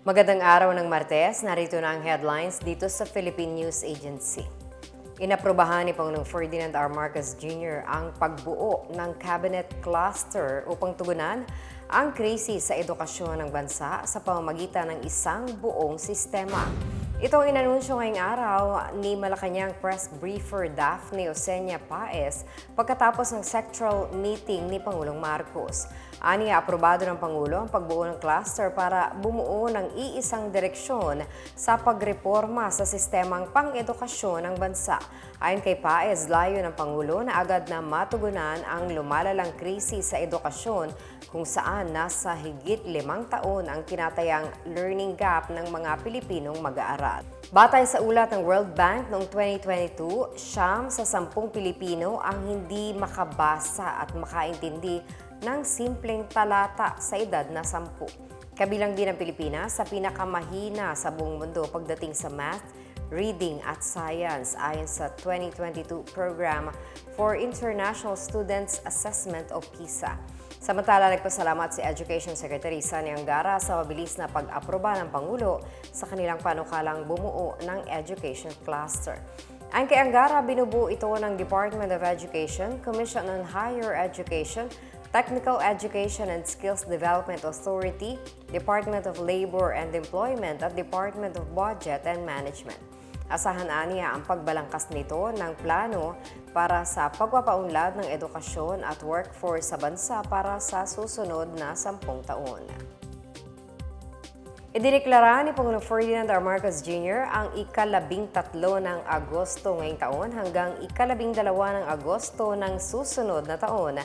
Magandang araw ng Martes, narito na ang headlines dito sa Philippine News Agency. Inaprobahan ni Pangulong Ferdinand R. Marcos Jr. ang pagbuo ng cabinet cluster upang tugunan ang krisis sa edukasyon ng bansa sa pamamagitan ng isang buong sistema. Ito ang inanunsyo ngayong araw ni Malacanang Press Briefer Daphne Osenia Paez pagkatapos ng sectoral meeting ni Pangulong Marcos. Ani, aprobado ng Pangulo ang pagbuo ng cluster para bumuo ng iisang direksyon sa pagreforma sa sistemang pang-edukasyon ng bansa. Ayon kay Paez, layo ng Pangulo na agad na matugunan ang lumalalang krisis sa edukasyon kung saan nasa higit limang taon ang tinatayang learning gap ng mga Pilipinong mag-aaral. Batay sa ulat ng World Bank noong 2022, siyam sa sampung Pilipino ang hindi makabasa at makaintindi ng simpleng talata sa edad na sampu. Kabilang din ang Pilipinas sa pinakamahina sa buong mundo pagdating sa math, reading at science ayon sa 2022 Program for International Students Assessment o PISA. Samantala, nagpasalamat si Education Secretary Sani Angara sa mabilis na pag-aproba ng Pangulo sa kanilang panukalang bumuo ng Education Cluster. Ang kay Angara, binubuo ito ng Department of Education, Commission on Higher Education, Technical Education and Skills Development Authority, Department of Labor and Employment at Department of Budget and Management. Asahan aniya ang pagbalangkas nito ng plano para sa pagpapaunlad ng edukasyon at workforce sa bansa para sa susunod na sampung taon. Idineklara ni Pangulong Ferdinand R. Marcos Jr. ang ikalabing tatlo ng Agosto ngayong taon hanggang ikalabing dalawa ng Agosto ng susunod na taon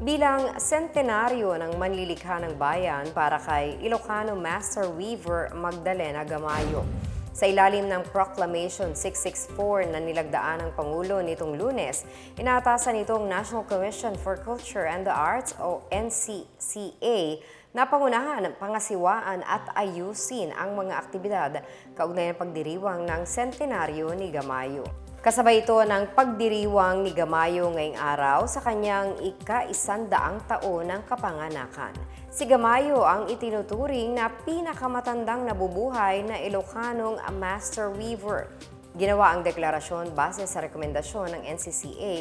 bilang sentenaryo ng manlilikha ng bayan para kay Ilocano Master Weaver Magdalena Gamayo. Sa ilalim ng Proclamation 664 na nilagdaan ng Pangulo nitong lunes, inaatasan itong National Commission for Culture and the Arts o NCCA na pangunahan ng pangasiwaan at ayusin ang mga aktibidad kaugnay ng pagdiriwang ng sentenaryo ni Gamayo. Kasabay ito ng pagdiriwang ni Gamayo ngayong araw sa kanyang ika-isandaang taon ng kapanganakan. Si Gamayo ang itinuturing na pinakamatandang nabubuhay na Ilocanong Master Weaver. Ginawa ang deklarasyon base sa rekomendasyon ng NCCA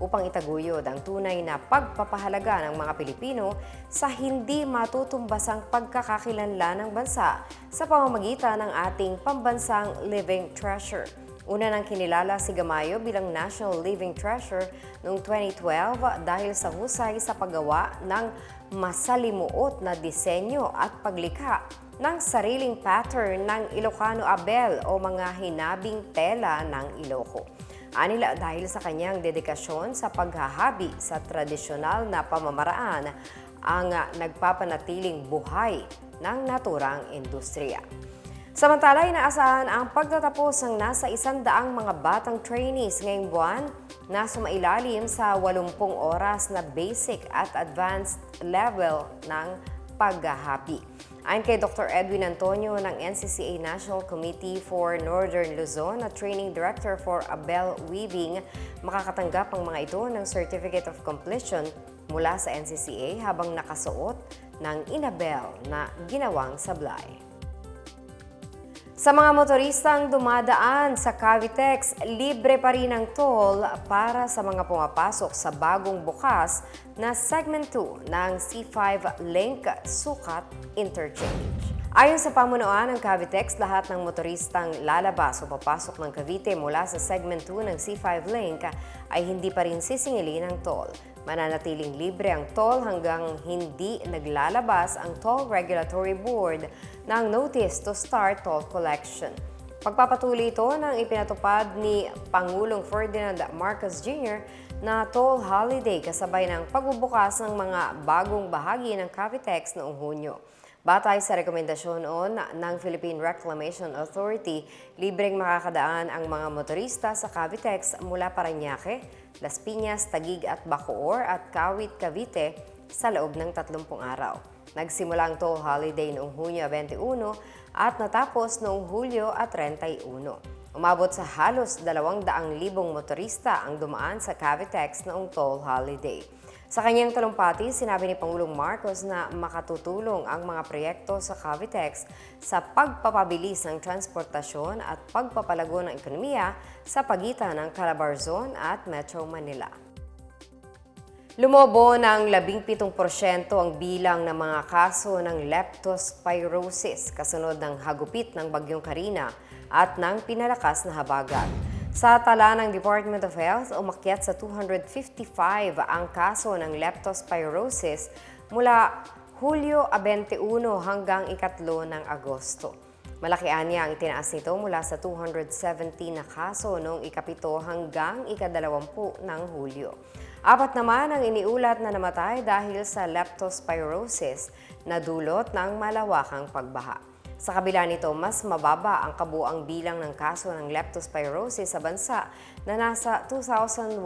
upang itaguyod ang tunay na pagpapahalaga ng mga Pilipino sa hindi matutumbasang pagkakakilanlan ng bansa sa pamamagitan ng ating pambansang living treasure. Una nang kinilala si Gamayo bilang National Living Treasure noong 2012 dahil sa husay sa paggawa ng masalimuot na disenyo at paglikha ng sariling pattern ng Ilocano Abel o mga hinabing tela ng Iloco. Anila dahil sa kanyang dedikasyon sa paghahabi sa tradisyonal na pamamaraan ang nagpapanatiling buhay ng naturang industriya. Samantala, inaasahan ang pagtatapos ng nasa isandaang mga batang trainees ngayong buwan na sumailalim sa 80 oras na basic at advanced level ng paghahapi. Ayon kay Dr. Edwin Antonio ng NCCA National Committee for Northern Luzon at Training Director for Abel Weaving, makakatanggap ang mga ito ng Certificate of Completion mula sa NCCA habang nakasuot ng inabel na ginawang sablay. Sa mga motoristang dumadaan sa Cavitex, libre pa rin ang toll para sa mga pumapasok sa bagong bukas na Segment 2 ng C5 Link Sukat Interchange. Ayon sa pamunuan ng Cavitex, lahat ng motoristang lalabas o papasok ng Cavite mula sa Segment 2 ng C5 Link ay hindi pa rin sisingilin ng toll. Mananatiling libre ang toll hanggang hindi naglalabas ang Toll Regulatory Board ng Notice to Start Toll Collection. Pagpapatuloy ito ng ipinatupad ni Pangulong Ferdinand Marcos Jr. na toll holiday kasabay ng pagbubukas ng mga bagong bahagi ng Cavitex noong Hunyo. Batay sa rekomendasyon noon ng Philippine Reclamation Authority, libreng makakadaan ang mga motorista sa Cavitex mula Parañaque, Las Piñas, Tagig at Bacoor at Kawit, Cavite sa loob ng 30 araw. Nagsimula ang toll holiday noong Hunyo 21 at natapos noong Hulyo at 31. Umabot sa halos 200,000 motorista ang dumaan sa Cavitex noong toll holiday. Sa kanyang talumpati, sinabi ni Pangulong Marcos na makatutulong ang mga proyekto sa Cavitex sa pagpapabilis ng transportasyon at pagpapalago ng ekonomiya sa pagitan ng Calabarzon at Metro Manila. Lumobo ng 17% ang bilang ng mga kaso ng leptospirosis kasunod ng hagupit ng Bagyong Karina at ng pinalakas na habagat. Sa tala ng Department of Health, umakyat sa 255 ang kaso ng leptospirosis mula Hulyo 21 hanggang ikatlo ng Agosto. Malaki anya ang itinaas nito mula sa 217 na kaso noong ikapito hanggang ikadalawampu ng Hulyo. Apat naman ang iniulat na namatay dahil sa leptospirosis na dulot ng malawakang pagbaha. Sa kabila nito, mas mababa ang kabuang bilang ng kaso ng leptospirosis sa bansa na nasa 2,115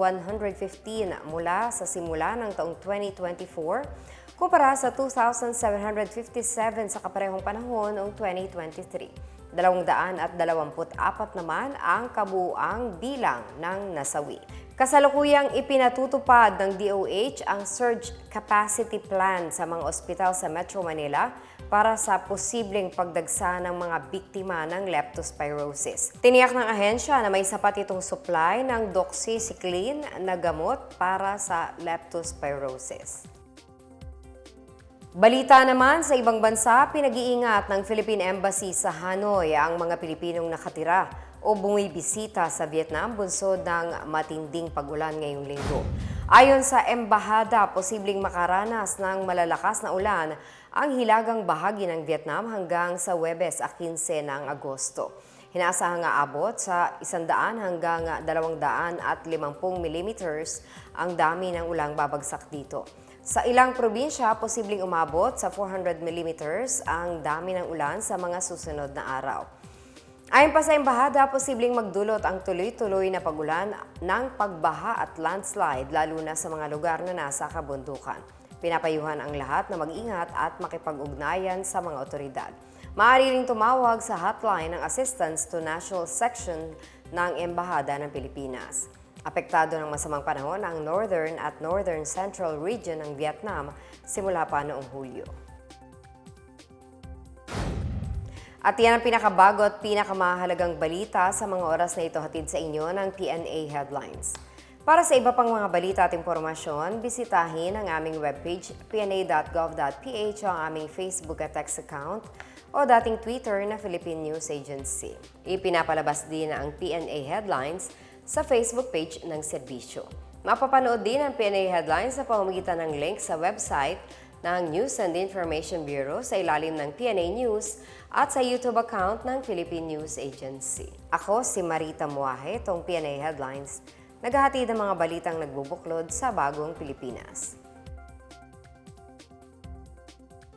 mula sa simula ng taong 2024 kumpara sa 2,757 sa kaparehong panahon noong 2023. Dalawang daan at dalawamput apat naman ang kabuang bilang ng nasawi. Kasalukuyang ipinatutupad ng DOH ang Surge Capacity Plan sa mga ospital sa Metro Manila para sa posibleng pagdagsa ng mga biktima ng leptospirosis. Tiniyak ng ahensya na may sapat itong supply ng doxycycline na gamot para sa leptospirosis. Balita naman sa ibang bansa, pinag-iingat ng Philippine Embassy sa Hanoi ang mga Pilipinong nakatira o bumibisita sa Vietnam bunsod ng matinding pagulan ngayong linggo. Ayon sa embahada, posibleng makaranas ng malalakas na ulan ang hilagang bahagi ng Vietnam hanggang sa Webes a 15 ng Agosto. Hinasahang abot sa 100 hanggang 250 mm ang dami ng ulang babagsak dito. Sa ilang probinsya, posibleng umabot sa 400 mm ang dami ng ulan sa mga susunod na araw. Ayon pa sa embahada, posibleng magdulot ang tuloy-tuloy na pagulan ng pagbaha at landslide lalo na sa mga lugar na nasa kabundukan. Pinapayuhan ang lahat na mag-ingat at makipag-ugnayan sa mga otoridad. Maaari ring tumawag sa hotline ng Assistance to National Section ng Embahada ng Pilipinas. Apektado ng masamang panahon ang Northern at Northern Central Region ng Vietnam simula pa noong Hulyo. At yan ang pinakabago at pinakamahalagang balita sa mga oras na ito hatid sa inyo ng TNA Headlines. Para sa iba pang mga balita at impormasyon, bisitahin ang aming webpage pna.gov.ph o ang aming Facebook at text account o dating Twitter na Philippine News Agency. Ipinapalabas din ang PNA Headlines sa Facebook page ng serbisyo. Mapapanood din ang PNA Headlines sa pamamagitan ng link sa website ng News and Information Bureau sa ilalim ng PNA News at sa YouTube account ng Philippine News Agency. Ako si Marita Muahe, itong PNA Headlines, naghahatid ng mga balitang nagbubuklod sa bagong Pilipinas.